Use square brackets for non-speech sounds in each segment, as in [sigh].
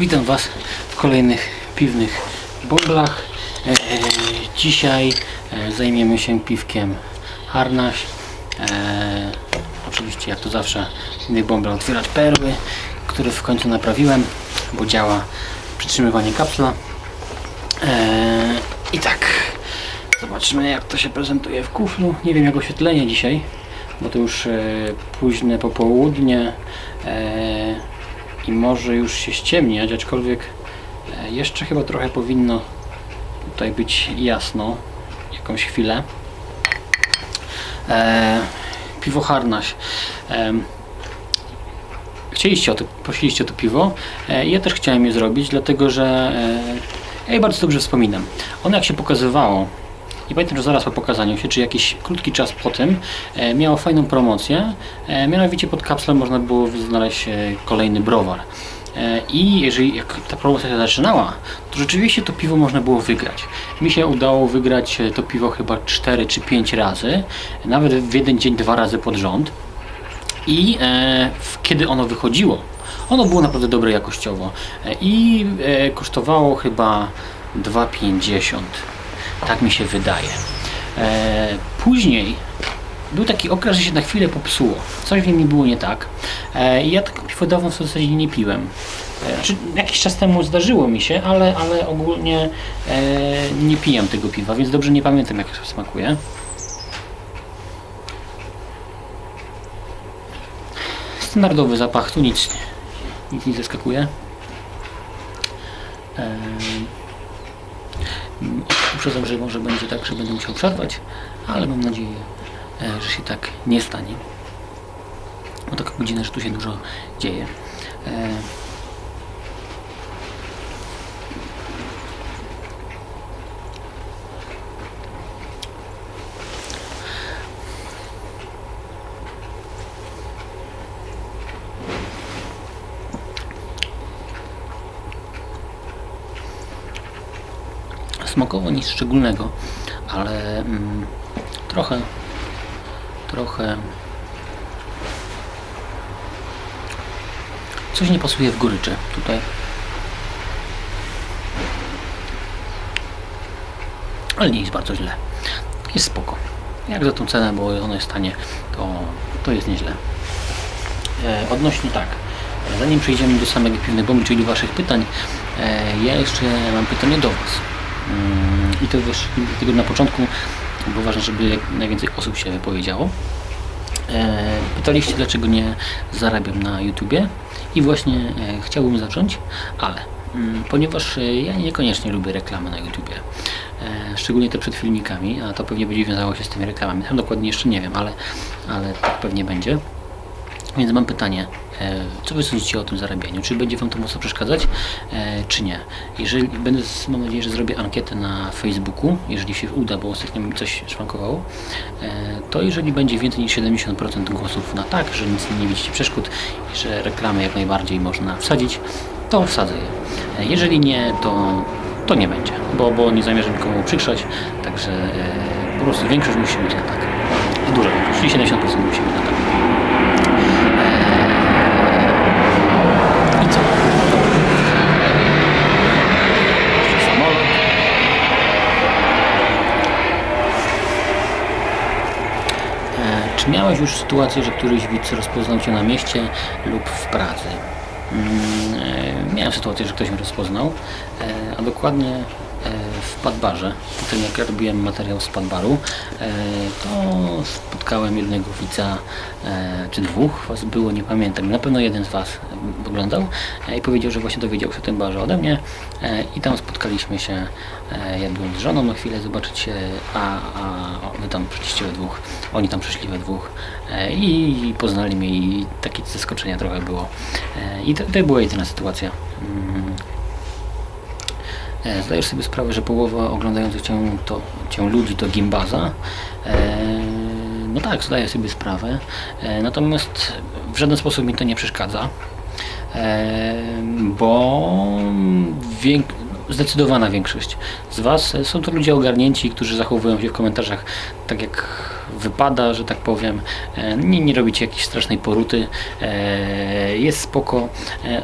Witam Was w kolejnych piwnych bąblach. E, dzisiaj e, zajmiemy się piwkiem Harnaś. E, oczywiście jak to zawsze innych bąbla otwierać perły, które w końcu naprawiłem, bo działa przytrzymywanie kapsla. E, I tak, zobaczymy jak to się prezentuje w kuflu. Nie wiem jak oświetlenie dzisiaj, bo to już e, późne popołudnie e, może już się ściemniać, aczkolwiek e, jeszcze chyba trochę powinno tutaj być jasno jakąś chwilę. E, piwo Harnaś. E, chcieliście o to, prosiliście o to piwo. E, ja też chciałem je zrobić, dlatego że e, ja je bardzo dobrze wspominam. Ono jak się pokazywało, i pamiętam, że zaraz po pokazaniu się, czy jakiś krótki czas po tym, e, miało fajną promocję. E, mianowicie pod kapslem można było znaleźć e, kolejny browar. I jeżeli jak ta promocja się zaczynała, to rzeczywiście to piwo można było wygrać. Mi się udało wygrać to piwo chyba 4 czy 5 razy, nawet w jeden dzień dwa razy pod rząd. I e, kiedy ono wychodziło, ono było naprawdę dobre jakościowo i e, kosztowało chyba 2,50. Tak mi się wydaje. E, później był taki okres, że się na chwilę popsuło. Coś w nim było nie tak. E, ja tak piwo dawno w zasadzie nie piłem. E, znaczy, jakiś czas temu zdarzyło mi się, ale, ale ogólnie nie pijam tego piwa, więc dobrze nie pamiętam jak to smakuje. Standardowy zapach, tu nic, nic nie zaskakuje. Uprzedzam, że może będzie tak, że będę musiał przerwać, ale mam nadzieję, e, że się tak nie stanie. Bo taka godzina, że tu się dużo dzieje. E, Nic szczególnego, ale mm, trochę, trochę coś nie pasuje w goryczy tutaj. Ale nie jest bardzo źle. Jest spoko. Jak za tą cenę, bo ona jest tanie, to, to jest nieźle. E, odnośnie tak, zanim przejdziemy do samego piwnej bomby, czyli do Waszych pytań, e, ja jeszcze mam pytanie do Was. Mm, I to też tego na początku, bo ważne, żeby jak najwięcej osób się wypowiedziało. E, Pytaliście, dlaczego nie zarabiam na YouTubie i właśnie e, chciałbym zacząć, ale mm, ponieważ e, ja niekoniecznie lubię reklamy na YouTubie, szczególnie te przed filmikami, a to pewnie będzie wiązało się z tymi reklamami. Tam dokładnie jeszcze nie wiem, ale, ale tak pewnie będzie. Więc mam pytanie, co wy sądzicie o tym zarabianiu? Czy będzie wam to mocno przeszkadzać, e, czy nie? Jeżeli będę, mam nadzieję, że zrobię ankietę na Facebooku, jeżeli się uda, bo ostatnio mi coś szwankowało, e, to jeżeli będzie więcej niż 70% głosów na tak, że nic nie widzicie przeszkód i że reklamy jak najbardziej można wsadzić, to wsadzę je. E, Jeżeli nie, to, to nie będzie, bo, bo nie zamierzam nikomu uprzykrzać, także e, po prostu większość musi być na tak. Duża większość, czyli 70% musi być na tak. Czy miałeś już sytuację, że któryś widz rozpoznał Cię na mieście lub w pracy? Mm, e, Miałem sytuację, że ktoś mnie rozpoznał, e, a dokładnie w Padbarze. Po tym jak ja robiłem materiał z Padbaru, e, to spotkałem jednego widza, e, czy dwóch was było, nie pamiętam. Na pewno jeden z was e, oglądał e, i powiedział, że właśnie dowiedział się o tym barze ode mnie e, i tam spotkaliśmy się. e, Ja byłem z żoną na chwilę zobaczyć się, a, a wy tam przyszliście we dwóch, oni tam przyszli we dwóch e, i poznali mnie i takie zaskoczenia trochę było. E, I to, to była jedyna sytuacja. E, Zdajesz sobie sprawę, że połowa oglądających cię, to, cię ludzi to gimbaza. E, no tak, zdaję sobie sprawę. E, natomiast w żaden sposób mi to nie przeszkadza. Bo wiek, zdecydowana większość z Was są to ludzie ogarnięci, którzy zachowują się w komentarzach tak jak wypada, że tak powiem. Nie, nie robicie jakiejś strasznej poruty. Jest spoko,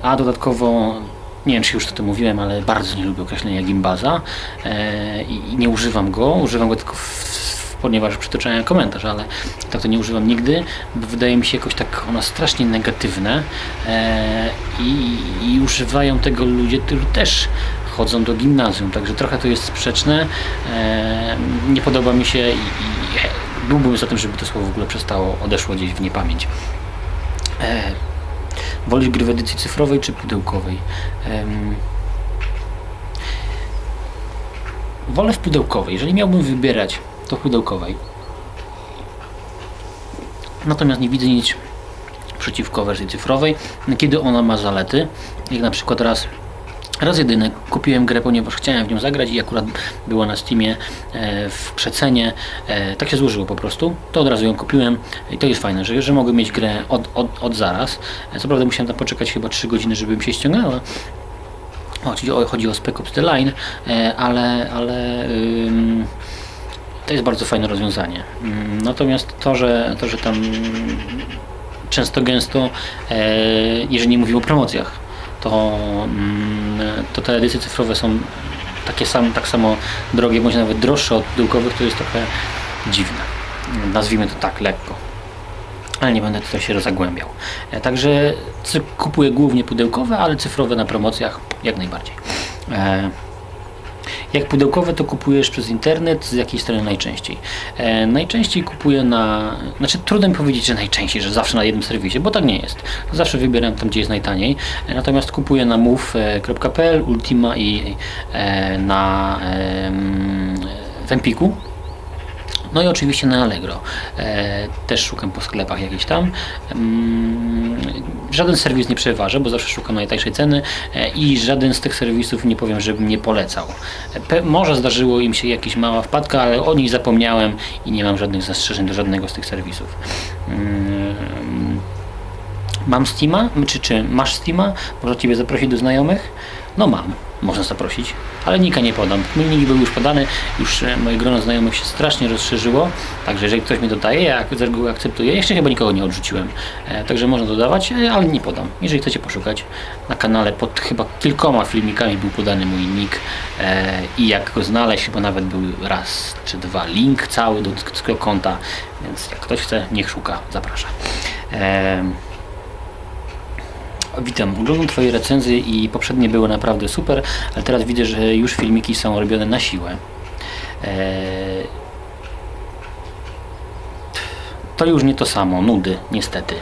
a dodatkowo nie wiem czy już o tym mówiłem, ale bardzo nie lubię określenia gimbaza e, i, nie używam go, używam go tylko w, ponieważ przytoczyłem komentarz, ale tak to nie używam nigdy, wydaje mi się jakoś tak ono strasznie negatywne e, i, i używają tego ludzie, którzy też chodzą do gimnazjum, także trochę to jest sprzeczne, e, nie podoba mi się i, i byłbym za tym, żeby to słowo w ogóle przestało, odeszło gdzieś w niepamięć. E, Wolisz gry w edycji cyfrowej czy pudełkowej? Em, wolę w pudełkowej. Jeżeli miałbym wybierać, to w pudełkowej. Natomiast nie widzę nic przeciwko wersji cyfrowej, kiedy ona ma zalety. Jak na przykład raz Raz jedyny kupiłem grę, ponieważ chciałem w nią zagrać i akurat była na Steamie e, w przecenie. E, tak się złożyło po prostu. To od razu ją kupiłem i to jest fajne, że, że mogę mieć grę od, od, od zaraz. E, co prawda musiałem tam poczekać chyba 3 godziny, żeby mi się ściągnęła. O, chodzi o Spec Ops The Line, ale, ale to jest bardzo fajne rozwiązanie. Ym, natomiast to, że, to, że tam często gęsto, jeżeli nie mówimy o promocjach, to, mm, to te edycje cyfrowe są takie sam, tak samo drogie, bądź nawet droższe od pudełkowych, to jest trochę dziwne. Nazwijmy to tak lekko. Ale nie będę tutaj się zagłębiał. E, Także kupuję głównie pudełkowe, ale cyfrowe na promocjach jak najbardziej. Jak pudełkowe to kupujesz przez internet, z jakiej strony najczęściej? E, najczęściej kupuję na, znaczy trudno mi powiedzieć, że najczęściej, że zawsze na jednym serwisie, bo tak nie jest. Zawsze wybieram tam, gdzie jest najtaniej. E, natomiast kupuję na move.pl, Ultima i e, na w. No i oczywiście na Allegro. E, też szukam po sklepach jakichś tam. Mm, żaden serwis nie przeważa, bo zawsze szukam najtańszej ceny e, i żaden z tych serwisów nie powiem, żebym nie polecał. E, może zdarzyło im się jakaś mała wpadka, ale o nich zapomniałem i nie mam żadnych zastrzeżeń do żadnego z tych serwisów. Mm, Mam Steama? Czy, czy masz Steama? Można Ciebie zaprosić do znajomych? No mam, można zaprosić, ale nika nie podam. Mój nick był już podany, już e, moje grono znajomych się strasznie rozszerzyło, także jeżeli ktoś mi dodaje, ja z reguły akceptuję. Jeszcze chyba nikogo nie odrzuciłem, e, także można dodawać, e, ale nie podam. Jeżeli chcecie poszukać, na kanale pod chyba kilkoma filmikami był podany mój nick i jak go znaleźć, chyba nawet był raz czy dwa link cały do tego konta, więc jak ktoś chce, niech szuka, zapraszam. Witam, oglądam Twoje recenzje i poprzednie były naprawdę super, ale teraz widzę, że już filmiki są robione na siłę. Eee... To już nie to samo, nudy, niestety.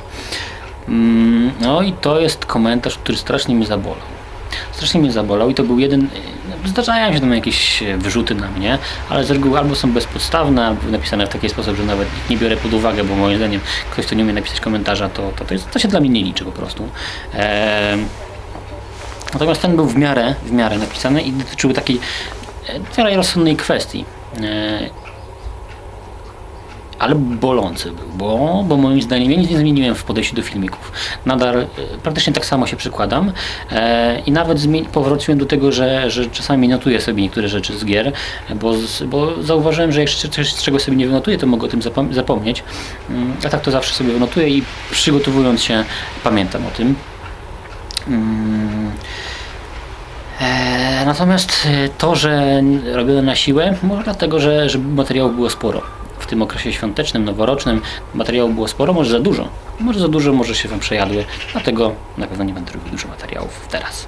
Mm, No i to jest komentarz, który strasznie mnie zabolał. Strasznie mnie zabolał i to był jeden. Zdarzają się tam jakieś e, wyrzuty na mnie, ale z reguły albo są bezpodstawne, napisane w taki sposób, że nawet nie biorę pod uwagę, bo moim zdaniem ktoś, kto nie umie napisać komentarza, to, to, to, jest, to się dla mnie nie liczy po prostu. Eee, Natomiast ten był w miarę, w miarę napisany i dotyczył takiej e, w miarę rozsądnej kwestii. E, ale bolący był, bo, bo moim zdaniem ja nic nie zmieniłem w podejściu do filmików. Nadal e, praktycznie tak samo się przykładam e, i nawet powróciłem do tego, że, że czasami notuję sobie niektóre rzeczy z gier, bo, bo zauważyłem, że jak coś czego sobie nie wynotuję, to mogę o tym zapom- zapomnieć. Mm, A tak to zawsze sobie wynotuję i przygotowując się pamiętam o tym. Mm. E, Natomiast e, to, że robione na siłę, może dlatego, że, że materiału było sporo. W tym okresie świątecznym, noworocznym materiału było sporo, może za dużo. Może za dużo, może się Wam przejadły, dlatego na pewno nie będę robił dużo materiałów teraz.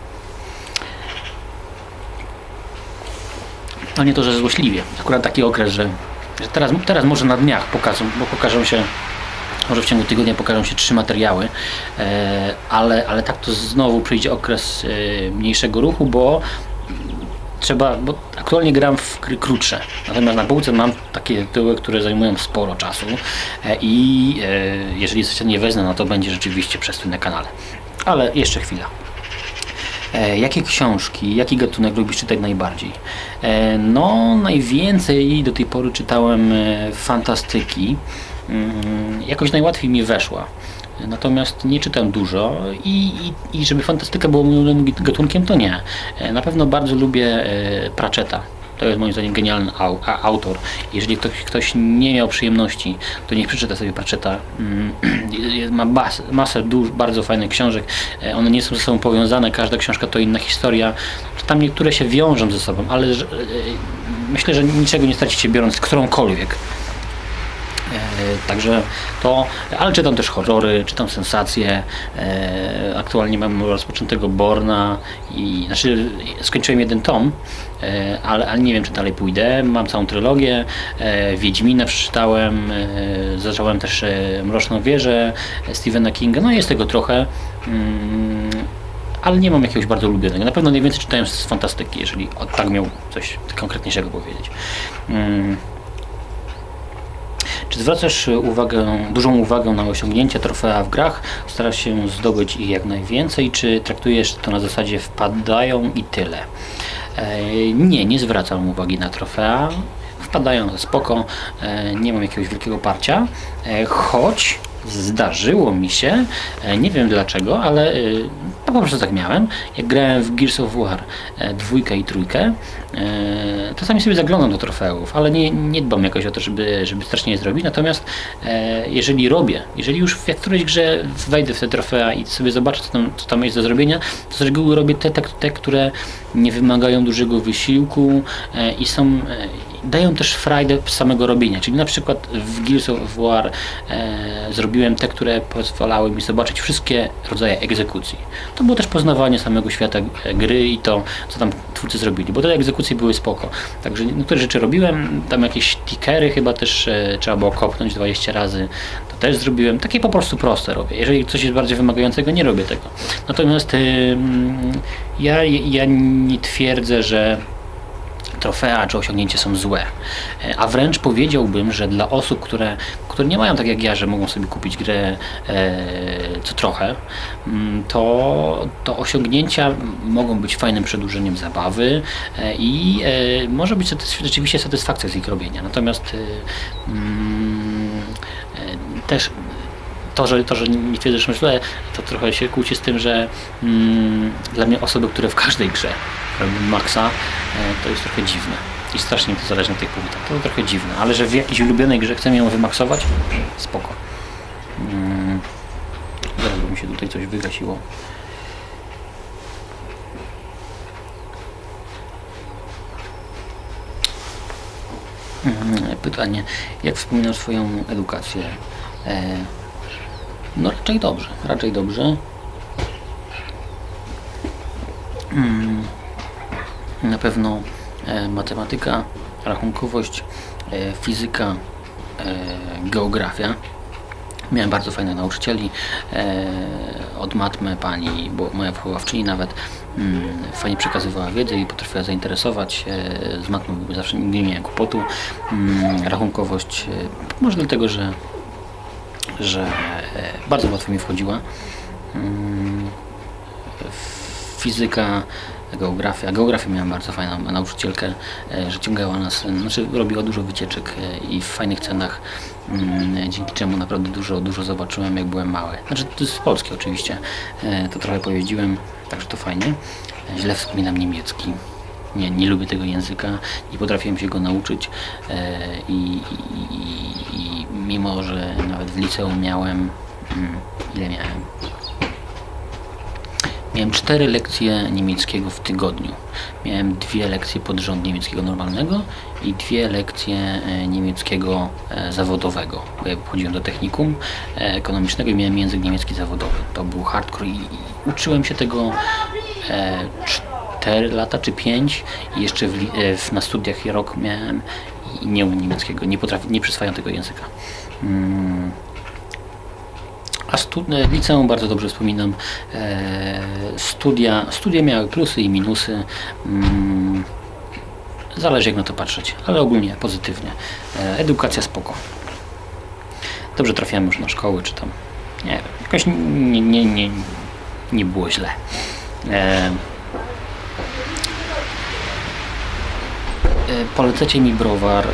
No nie to, że złośliwie. Akurat taki okres, że, że teraz, teraz może na dniach pokażą, bo pokażą się może w ciągu tygodnia pokażą się trzy materiały, e, ale, ale tak to znowu przyjdzie okres e, mniejszego ruchu, bo trzeba, bo aktualnie gram w krótsze, natomiast na półce mam takie tytuły, które zajmują sporo czasu e, i e, jeżeli coś nie wezmę, no to będzie rzeczywiście przestój na kanale. Ale jeszcze chwila. E, jakie książki, jaki gatunek lubisz czytać najbardziej? No, najwięcej do tej pory czytałem fantastyki. Mm, jakoś najłatwiej mi weszła. Natomiast nie czytam dużo i, i, i żeby fantastyka była moim gatunkiem, to nie. E, Na pewno bardzo lubię e, Pratchetta. To jest moim zdaniem genialny au, a, autor. Jeżeli ktoś, ktoś nie miał przyjemności, to niech przeczyta sobie Pratchetta. Mm, [clears throat] Ma bas, masę duż, bardzo fajnych książek. E, One nie są ze sobą powiązane, każda książka to inna historia. To tam niektóre się wiążą ze sobą, ale myślę, że niczego nie stracicie biorąc którąkolwiek. E, Także to, ale czytam też horrory, czytam sensacje. E, aktualnie mam rozpoczętego Borna i znaczy skończyłem jeden tom, e, ale, ale nie wiem czy dalej pójdę. Mam całą trylogię. Wiedźmina przeczytałem, zacząłem też Mroczną Wieżę Stephena Kinga. No jest tego trochę. Mm, ale nie mam jakiegoś bardzo ulubionego. Na pewno najwięcej czytałem z fantastyki, jeżeli tak miał coś konkretniejszego powiedzieć. Czy zwracasz uwagę, dużą uwagę na osiągnięcia trofea w grach? Starasz się zdobyć ich jak najwięcej, czy traktujesz to na zasadzie wpadają i tyle? E, nie, nie zwracam uwagi na trofea. Wpadają spoko, e, nie mam jakiegoś wielkiego parcia, e, choć zdarzyło mi się, e, nie wiem dlaczego, ale e, no po prostu tak miałem, jak grałem w Gears of War e, dwójkę i trójkę, czasami sobie zaglądam do trofeów, ale nie, nie dbam jakoś o to, żeby, żeby strasznie je zrobić, natomiast jeżeli robię, jeżeli już w którejś grze wejdę w te trofea i sobie zobaczę, co tam, co tam jest do zrobienia, to z reguły robię te, te, te które nie wymagają dużego wysiłku i są, dają też frajdę samego robienia, czyli na przykład w Gears of War e, zrobiłem te, które pozwalały mi zobaczyć wszystkie rodzaje egzekucji. To było też poznawanie samego świata e, gry i to, co tam twórcy zrobili, bo te egzekucje były spoko. Także niektóre rzeczy robiłem, tam jakieś tickery chyba też e, trzeba było kopnąć 20 razy, to też zrobiłem. Takie po prostu proste robię. Jeżeli coś jest bardziej wymagającego, nie robię tego. Natomiast mm, ja, ja nie twierdzę, że trofea czy osiągnięcia są złe. E, A wręcz powiedziałbym, że dla osób, które, które nie mają tak jak ja, że mogą sobie kupić grę e, co trochę, mm, to, to osiągnięcia mogą być fajnym przedłużeniem zabawy e, i e, może być satys- rzeczywiście satysfakcja z ich robienia. Natomiast e, mm, e, też to, że, to, że nie twierdzę, że źle, to trochę się kłóci z tym, że mm, dla mnie osoby, które w każdej grze robią maksa, e, to jest trochę dziwne. I strasznie to zależy na tych punktach. To trochę dziwne, ale że w jakiejś ulubionej grze chcemy ją wymaksować, spoko. Mm, zaraz mi się tutaj coś wygasiło. Mm, Pytanie, jak wspominasz swoją edukację? E, no raczej dobrze, raczej dobrze. Mm, Na pewno e, matematyka, rachunkowość, e, fizyka, e, geografia. Miałem bardzo fajnych nauczycieli. Od matmy pani, bo moja wychowawczyni nawet mm, fajnie przekazywała wiedzę i potrafiła zainteresować. Z matmą zawsze nigdy nie miałem kłopotu. Mm, rachunkowość, może dlatego, że że e, bardzo łatwo mi wchodziła. Mm, Fizyka, geografia. Geografię miałem bardzo fajną nauczycielkę, e, że ciągała nas, znaczy robiła dużo wycieczek e, i w fajnych cenach, mm, dzięki czemu naprawdę dużo, dużo zobaczyłem jak byłem mały. Znaczy to jest z Polski oczywiście, to trochę pojeździłem, także to fajnie. Źle wspominam niemiecki. Nie, nie lubię tego języka, nie potrafiłem się go nauczyć e, i, i, i, mimo, że nawet w liceum miałem, mm, ile miałem? Miałem cztery lekcje niemieckiego w tygodniu. Miałem dwie lekcje pod rząd niemieckiego normalnego i dwie lekcje e, niemieckiego e, zawodowego. Ja chodziłem do technikum ekonomicznego i miałem język niemiecki zawodowy. To był hardcore i, uczyłem się tego 4 lata czy 5 i jeszcze w, e, w, na studiach rok miałem i nie umiem niemieckiego, nie potrafię, nie przyswajam tego języka. Mm. A stu, e, liceum bardzo dobrze wspominam. E, studia, studia miały plusy i minusy. Mm, zależy jak na to patrzeć, ale ogólnie pozytywnie. E, edukacja spoko. Dobrze trafiałem już na szkoły, czy tam. Nie jakoś nie, nie, nie, nie było źle. E, Polecacie mi browar e,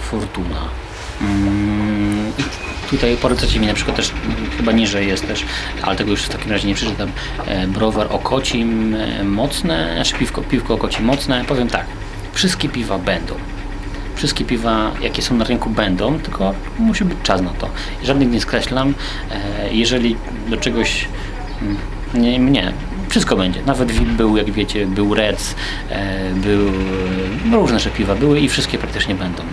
Fortuna. Mm, tutaj polecacie mi na przykład też, chyba niżej jest też, ale tego już w takim razie nie przeczytam, e, browar Okocim mocne, znaczy piwko, piwko Okocim mocne. Powiem tak, wszystkie piwa będą. Wszystkie piwa, jakie są na rynku, będą, tylko musi być czas na to. Żadnych nie skreślam. Jeżeli do czegoś. mm, Nie, nie, wszystko będzie. Nawet był, jak wiecie, był e, był. No, różne jeszcze piwa były i wszystkie praktycznie będą. E,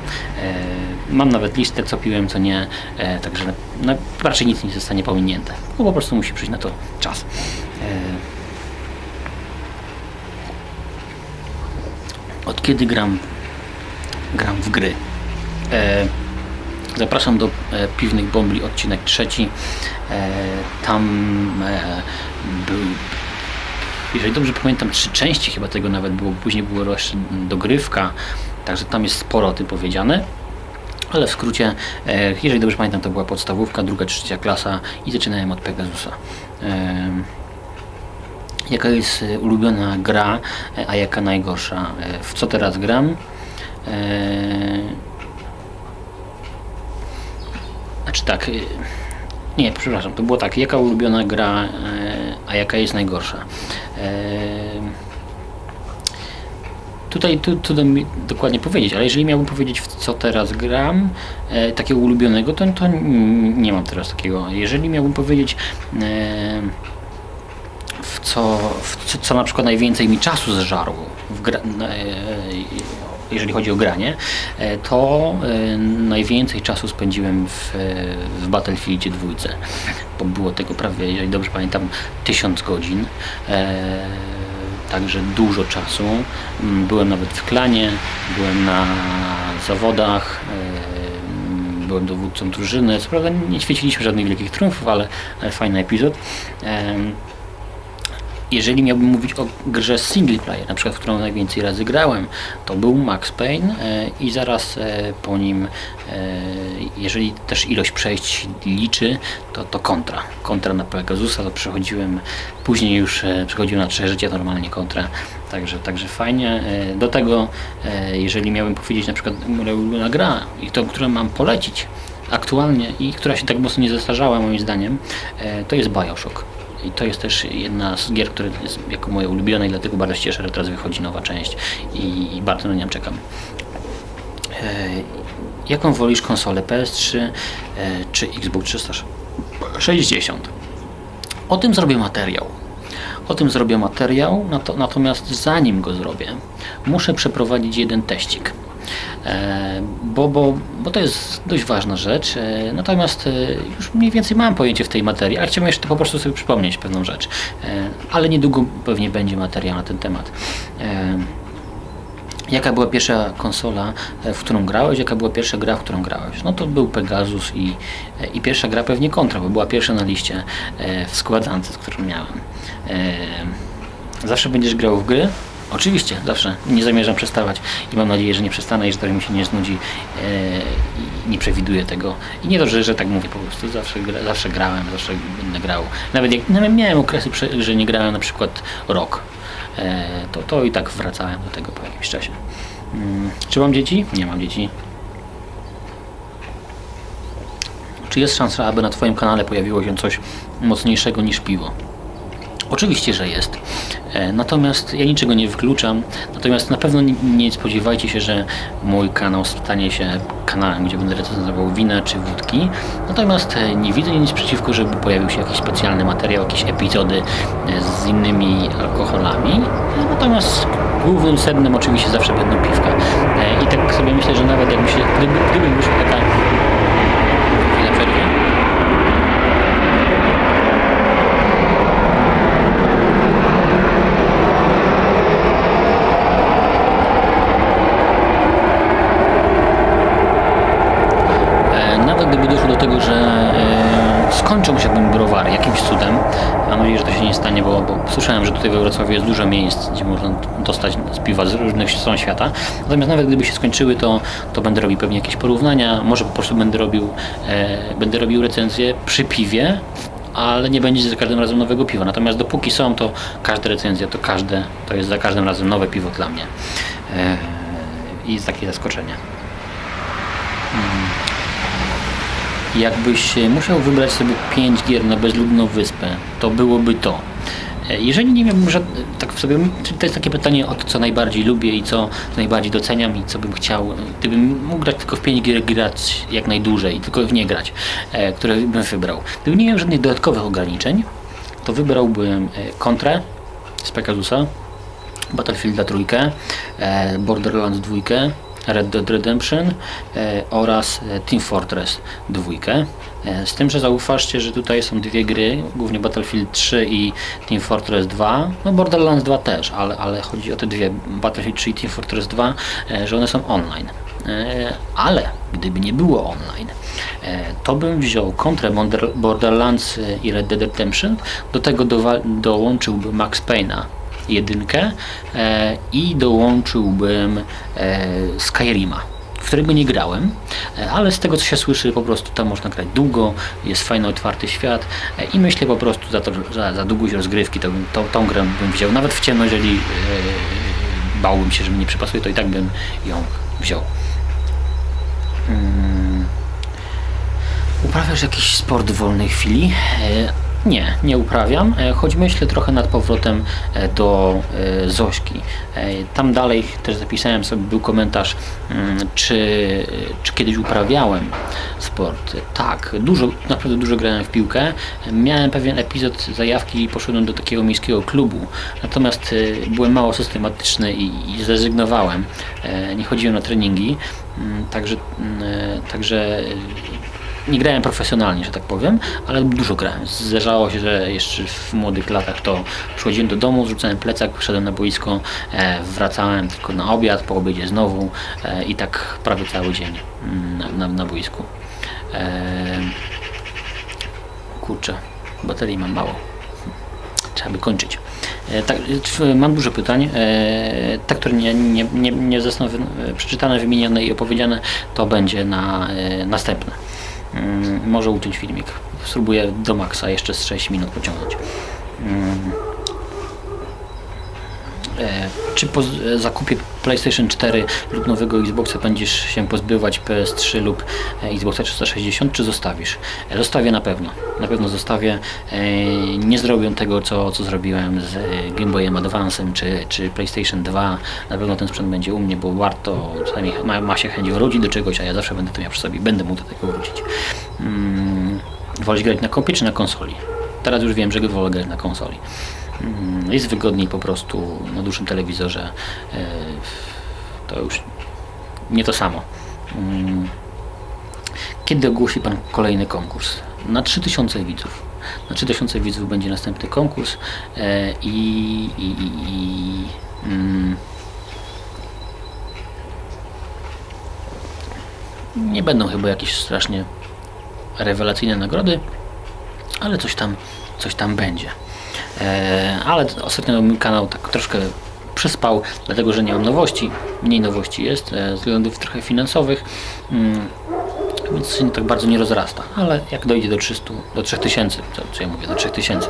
Mam nawet listę, co piłem, co nie, e, także raczej nic nie zostanie pominięte. No, po prostu musi przyjść na to czas. E, Od kiedy gram gram w gry. Zapraszam do Piwnych Bombli, odcinek trzeci. Tam był, jeżeli dobrze pamiętam, trzy części chyba tego nawet było. Później była jeszcze dogrywka, także tam jest sporo o tym powiedziane. Ale w skrócie, e, jeżeli dobrze pamiętam, to była podstawówka, druga, trzecia klasa i zaczynałem od Pegasusa. Jaka jest e, ulubiona gra, e, a jaka najgorsza? W co teraz gram? Znaczy tak. Nie, przepraszam, to było tak. Jaka ulubiona gra, a jaka jest najgorsza? Tutaj tu, mi dokładnie powiedzieć, ale jeżeli miałbym powiedzieć w co teraz gram, e, takiego ulubionego, to, to nie mam teraz takiego. Jeżeli miałbym powiedzieć e, w co, w co, co na przykład najwięcej mi czasu zżarło, w gra, e, jeżeli chodzi o granie, e, to e, najwięcej czasu spędziłem w, w Battlefieldzie dwójce, bo było tego prawie, jeżeli dobrze pamiętam, tysiąc godzin. E, Także dużo czasu. Mm, Byłem nawet w klanie, byłem na zawodach, byłem dowódcą drużyny. Co prawda nie świeciliśmy żadnych wielkich triumfów, ale, ale fajny epizod. Jeżeli miałbym mówić o grze single player, na przykład w którą najwięcej razy grałem, to był Max Payne e, i zaraz e, po nim, e, jeżeli też ilość przejść liczy, to, to kontra. Kontra na Pegasusa to przechodziłem, później już przechodziłem na trzech życia normalnie kontra, także, także fajnie. Do tego, jeżeli miałbym powiedzieć na przykład moja ulubiona gra i tą, którą mam polecić aktualnie i która się tak mocno nie zestarzała moim zdaniem, to jest Bioshock. I to jest też jedna z gier, które jest jako moje ulubione i dlatego bardzo się cieszę, że teraz wychodzi nowa część i, bardzo na nią czekam. E, jaką wolisz konsolę PS3 e, czy Xbox 360? O tym zrobię materiał. O tym zrobię materiał, nato, natomiast zanim go zrobię, muszę przeprowadzić jeden teścik. E, bo, bo, bo to jest dość ważna rzecz. E, natomiast e, już mniej więcej mam pojęcie w tej materii, ale chciałbym jeszcze po prostu sobie przypomnieć pewną rzecz. Ale niedługo pewnie będzie materiał na ten temat. Jaka była pierwsza konsola, w którą grałeś? Jaka była pierwsza gra, w którą grałeś? No to był Pegasus i, i pierwsza gra pewnie Contra, bo była pierwsza na liście w składance, którą miałem. Zawsze będziesz grał w gry? Oczywiście, zawsze. Nie zamierzam przestawać i mam nadzieję, że nie przestanę i że to mi się nie znudzi i nie przewiduję tego. I nie to, że, że tak mówię po prostu. Zawsze, zawsze grałem, zawsze będę grał. Nawet jak nawet miałem okresy, że nie grałem na przykład rok, e, to, to i tak wracałem do tego po jakimś czasie. Mm, Czy mam dzieci? Nie mam dzieci. Czy jest szansa, aby na Twoim kanale pojawiło się coś mocniejszego niż piwo? Oczywiście, że jest. E, Natomiast ja niczego nie wykluczam. Natomiast na pewno nie, spodziewajcie się, że mój kanał stanie się kanałem, gdzie będę recenzował wina czy wódki. Natomiast e, nie widzę nic przeciwko, żeby pojawił się jakiś specjalny materiał, jakieś epizody e, z innymi alkoholami. E, Natomiast głównym sednem oczywiście zawsze będą piwka. I tak sobie myślę, że nawet jakby się, gdyby, gdyby wyszła taka przerwy. E, Nawet gdyby doszło do tego, że e, skończą się ten browary jakimś cudem, mam nadzieję, że to się nie stanie, bo, bo słyszałem, że tutaj we Wrocławiu jest dużo miejsc, gdzie można dostać z piwa z różnych stron świata. Natomiast nawet gdyby się skończyły, to, to będę robił pewnie jakieś porównania, może po prostu będę robił, e, będę robił recenzję przy piwie, ale nie będzie za każdym razem nowego piwa. Natomiast dopóki są, to każda recenzja, to każde, to jest za każdym razem nowe piwo dla mnie. E, I takie zaskoczenie. Jakbyś e, musiał wybrać sobie 5 gier na bezludną wyspę, to byłoby to E, Jeżeli nie miałbym żad... tak sobie, to jest takie pytanie o to, co najbardziej lubię i co najbardziej doceniam i co bym chciał, gdybym mógł grać tylko w 5 gier, grać jak najdłużej tylko w nie grać, e, które bym wybrał. Gdybym nie miał żadnych dodatkowych ograniczeń, to wybrałbym e, Kontrę z Pegasusa, Battlefielda trójkę, e, Borderlands 2, Red Dead Redemption e, oraz e, Team Fortress 2. E, Z tym, że zauważcie, że tutaj są dwie gry, głównie Battlefield 3 i Team Fortress 2, no Borderlands 2 też, ale, ale chodzi o te dwie, Battlefield 3 i Team Fortress 2, e, że one są online. Ale gdyby nie było online, to bym wziął kontrę Border- Borderlands i Red Dead Redemption, do tego dowa- dołączyłbym Max Payne'a jedynkę e, i dołączyłbym e, Skyrima, w którego nie grałem, e, ale z tego co się słyszy po prostu tam można grać długo, jest fajny otwarty świat i myślę po prostu za, to, za, za długość rozgrywki to bym, tą, grę bym wziął, nawet w ciemno, jeżeli bałbym się, że mi nie przypasuje, to i tak bym ją wziął. Mm. Uprawiasz jakiś sport w wolnej chwili? Nie, nie uprawiam, e, choć myślę trochę nad powrotem e, do e, Zośki. Tam dalej też zapisałem sobie, był komentarz, mm, czy, czy kiedyś uprawiałem sport. Tak, dużo, naprawdę dużo grałem w piłkę. Miałem pewien epizod zajawki i poszedłem do takiego miejskiego klubu. Natomiast byłem mało systematyczny i, i zrezygnowałem. Nie chodziłem na treningi, mm, także, mm, także nie grałem profesjonalnie, że tak powiem, ale dużo grałem. Zdarzało się, że jeszcze w młodych latach to przychodziłem do domu, zrzucałem plecak, szedłem na boisko, e, wracałem tylko na obiad, po obiedzie znowu e, i tak prawie cały dzień mm, na, na, na boisku. E, kurczę, baterii mam mało. Trzeba by kończyć. Tak, mam dużo pytań. Te, które nie, nie, nie, nie zostaną przeczytane, wymienione i opowiedziane, to będzie na następne. Mm, może uciąć filmik. Spróbuję do maksa jeszcze z 6 minut pociągnąć. E, Czy po e, zakupie PlayStation 4 lub nowego Xboxa będziesz się pozbywać PS3 lub e, Xboxa 360, czy zostawisz? Zostawię na pewno. Na pewno zostawię. Nie zrobię tego, co, co zrobiłem z Game Boyem Advance'em czy, czy PlayStation 2. Na pewno ten sprzęt będzie u mnie, bo warto, czasami ma, ma się chęć wrócić do czegoś, a ja zawsze będę to miał przy sobie będę mógł do tego wrócić. Mm, Wolisz grać na kompie czy na konsoli? Teraz już wiem, że wolę grać na konsoli. Mm, Jest wygodniej po prostu na dużym telewizorze. e, To już nie to samo. Mm, Kiedy ogłosi Pan kolejny konkurs? Na 3000 widzów. Na 3000 widzów będzie następny konkurs e, i, i, i, i mm, nie będą chyba jakieś strasznie rewelacyjne nagrody, ale coś tam, coś tam będzie. E, ale ostatnio mój kanał tak troszkę przyspał, dlatego że nie mam nowości. Mniej nowości jest e, z względów trochę finansowych. Mm, więc się tak bardzo nie rozrasta, ale jak dojdzie do 300, do 3000, co, co ja mówię, do 3000,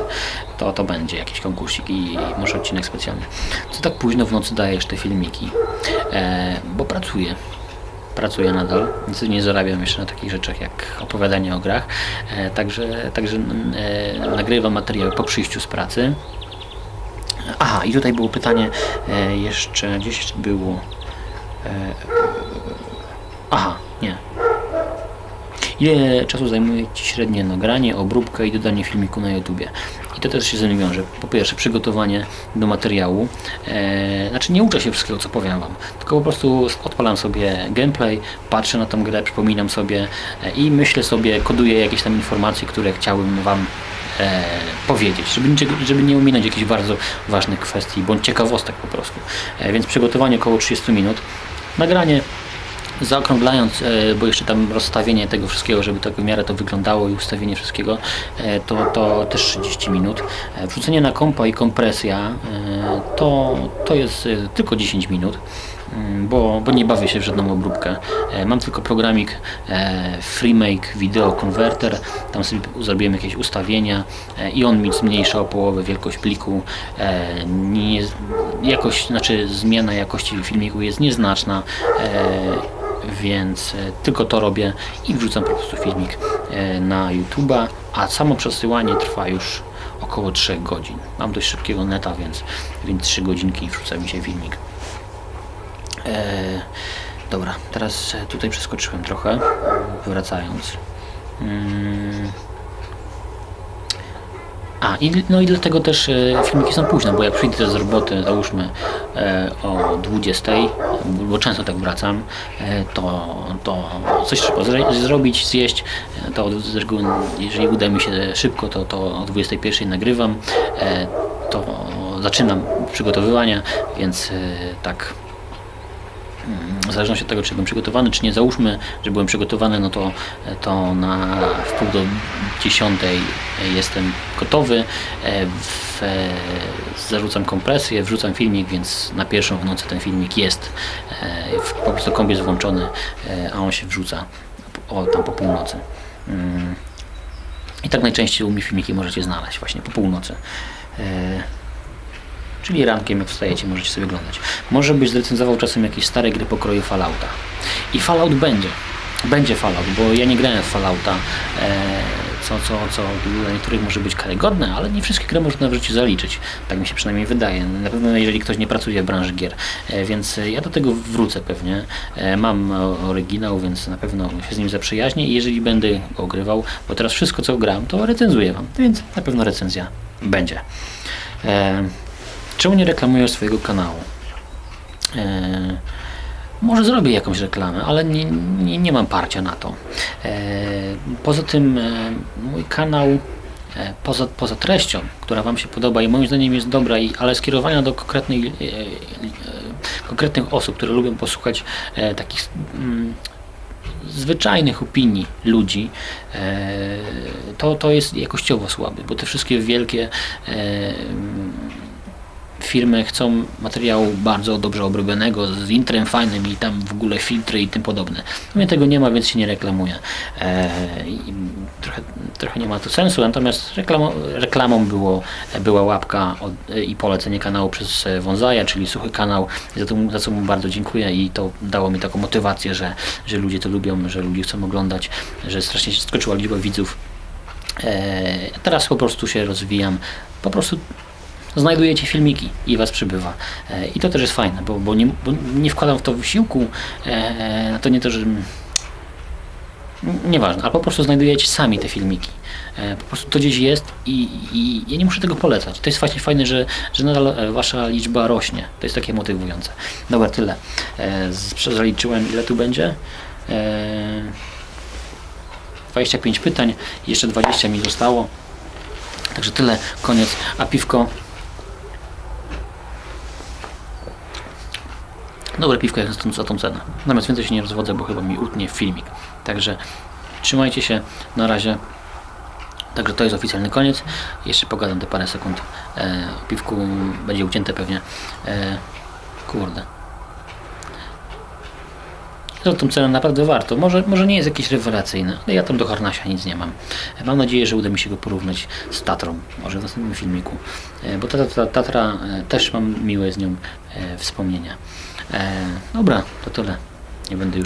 to to będzie jakiś konkursik i może odcinek specjalny. Co tak późno w nocy dajesz te filmiki? E, bo pracuję. Pracuję nadal, więc nie zarabiam jeszcze na takich rzeczach jak opowiadanie o grach. E, także także mm, e, nagrywam materiały po przyjściu z pracy. Aha, i tutaj było pytanie e, jeszcze, gdzieś było. Aha, nie. Ile czasu zajmuje Ci średnie nagranie, obróbka i dodanie filmiku na YouTubie? I to też się ze mną wiąże. Po pierwsze, przygotowanie do materiału. E, znaczy, nie uczę się wszystkiego, co powiem Wam, tylko po prostu odpalam sobie gameplay, patrzę na tą grę, przypominam sobie e, i myślę sobie, koduję jakieś tam informacje, które chciałbym Wam e, powiedzieć, żeby, żeby nie ominąć jakichś bardzo ważnych kwestii, bądź ciekawostek po prostu. E, więc przygotowanie około 30 minut. Nagranie zaokrąglając, e, bo jeszcze tam rozstawienie tego wszystkiego, żeby tak w miarę to wyglądało i ustawienie wszystkiego, e, to, to też 30 minut. E, Wrzucenie na kompa i kompresja to, to jest tylko 10 minut, mm, bo, bo nie bawię się w żadną obróbkę. Mam tylko programik FreeMake Video Converter, tam sobie zrobiłem jakieś ustawienia i on mi zmniejsza o połowę wielkość pliku. Nie, jakość, znaczy zmiana jakości filmiku jest nieznaczna. Więc e, tylko to robię i wrzucam po prostu filmik e, na YouTube'a, a samo przesyłanie trwa już około 3 godzin. Mam dość szybkiego neta, więc, więc 3 godzinki wrzuca mi się filmik. E, dobra, teraz e, tutaj przeskoczyłem trochę, wracając. Mm. I, no i dlatego też e, filmiki są późne, bo jak przyjdę z roboty, załóżmy e, o 20, bo często tak wracam, e, to, to coś trzeba zrobić, zjeść, to z reguły, jeżeli uda mi się szybko, to, to o 21 nagrywam, to zaczynam przygotowywanie, więc tak w zależności od tego, czy byłem przygotowany, czy nie. Załóżmy, że byłem przygotowany, no to, to na w pół do dziesiątej jestem gotowy. E, W, e, zarzucam kompresję, wrzucam filmik, więc na pierwszą w nocy ten filmik jest. E, Po prostu komp jest włączony, a on się wrzuca o, tam po północy. Mm. I tak najczęściej u mnie filmiki możecie znaleźć właśnie po północy. Czyli rankiem, jak wstajecie, możecie sobie oglądać. Może byś zrecenzował czasem jakieś stare gry pokroju Fallouta. I Fallout będzie. Będzie Fallout, bo ja nie grałem w Fallouta, e, co, co, co dla niektórych może być karygodne, ale nie wszystkie gry można w życiu zaliczyć. Tak mi się przynajmniej wydaje. Na pewno jeżeli ktoś nie pracuje w branży gier. E, więc ja do tego wrócę pewnie. E, mam oryginał, więc na pewno się z nim zaprzyjaźnię i jeżeli będę go ogrywał, bo teraz wszystko co gram, to recenzuję Wam. Więc na pewno recenzja będzie. Czemu nie reklamujesz swojego kanału? E, może zrobię jakąś reklamę, ale nie, nie, nie mam parcia na to. E, poza tym e, mój kanał, poza, poza treścią, która Wam się podoba i moim zdaniem jest dobra, i, ale skierowana do konkretnej, e, e, konkretnych osób, które lubią posłuchać e, takich mm, zwyczajnych opinii ludzi, to, to jest jakościowo słaby, bo te wszystkie wielkie firmy chcą materiału bardzo dobrze obrobionego, z intrem fajnym i tam w ogóle filtry i tym podobne. U mnie tego nie ma, więc się nie reklamuję. E, trochę, trochę nie ma to sensu, natomiast reklamą, reklamą było, była łapka od, i polecenie kanału przez e, Wązaja, czyli suchy kanał, za, to, za co mu bardzo dziękuję i to dało mi taką motywację, że, że ludzie to lubią, że ludzie chcą oglądać, że strasznie się skoczyła liczba widzów. E, teraz po prostu się rozwijam, po prostu znajdujecie filmiki i was przybywa. E, I to też jest fajne, bo, bo, nie, bo nie wkładam w to wysiłku, e, to nie to, że nieważne, ale po prostu znajdujecie sami te filmiki. E, po prostu to gdzieś jest i, i ja nie muszę tego polecać. To jest właśnie fajne, że, że nadal e, wasza liczba rośnie. To jest takie motywujące. Dobra, tyle. E, zaliczyłem ile tu będzie. E, 25 pytań, jeszcze 20 mi zostało. Także tyle, koniec. A piwko Dobre piwko jak za tą, cenę. Natomiast więcej się nie rozwodzę, bo chyba mi utnie filmik. Także trzymajcie się. Na razie. Także to jest oficjalny koniec. Jeszcze pogadam te parę sekund. E, o piwku będzie ucięte pewnie. E, kurde. Za tą cenę naprawdę warto. Może, może nie jest jakieś rewelacyjne, ale ja tam do harnasia nic nie mam. Mam nadzieję, że uda mi się go porównać z Tatrą. Może w następnym filmiku. E, Bo ta, ta, Tatra e, też mam miłe z nią e, wspomnienia. E, dobra, to tyle. Nie będę już